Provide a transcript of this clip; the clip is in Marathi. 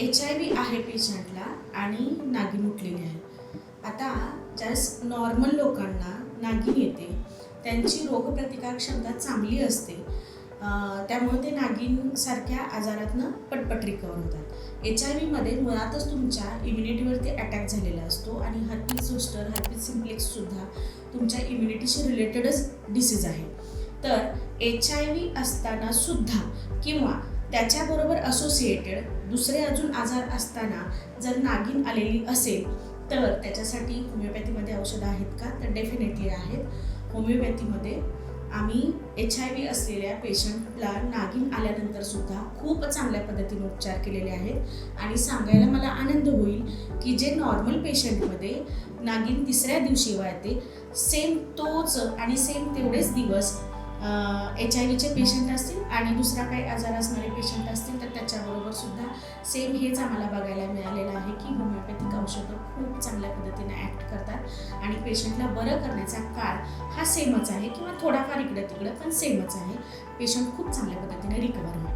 एच आय व्ही आहे पेशंटला आणि नागिन उठलेली आहे. आता ज्यास नॉर्मल लोकांना नागिन येते त्यांची रोगप्रतिकार क्षमता चांगली असते त्यामुळे ते नागिनसारख्या आजारातनं पटपट रिकवर होतात. एच आय व्हीमध्ये मुळातच तुमच्या इम्युनिटीवरती अटॅक झालेला असतो आणि हर्पीज झोस्टर हर्पीज सिम्प्लेक्ससुद्धा तुमच्या इम्युनिटीशी रिलेटेडच डिसीज आहे. तर एच आय व्ही असतानासुद्धा किंवा त्याच्याबरोबर असोसिएटेड दुसरे अजून आजार असताना जर नागिन आलेली असेल तर त्याच्यासाठी होमिओपॅथीमध्ये औषधं आहेत का? तर डेफिनेटली आहेत. होमिओपॅथीमध्ये आम्ही एच आय व्ही असलेल्या पेशंटला नागिन आल्यानंतर सुद्धा खूप चांगल्या पद्धतीने उपचार केलेले आहेत. आणि सांगायला मला आनंद होईल की जे नॉर्मल पेशंटमध्ये नागिन तिसऱ्या दिवशी वाढते सेम तोच आणि सेम तेवढेच दिवस एच आय व्हीचे पेशंट असतील आणि दुसरा काही आजार असणारे पेशंट असतील तर त्याच्याबरोबर सुद्धा सेम हेच आम्हाला बघायला मिळालेलं आहे की होमिओपॅथिक औषधं खूप चांगल्या पद्धतीने ॲक्ट करतात आणि पेशंटला बरं करण्याचा काळ हा सेमच आहे किंवा थोडाफार इकडं तिकडं पण सेमच आहे. पेशंट खूप चांगल्या पद्धतीने रिकवर होतो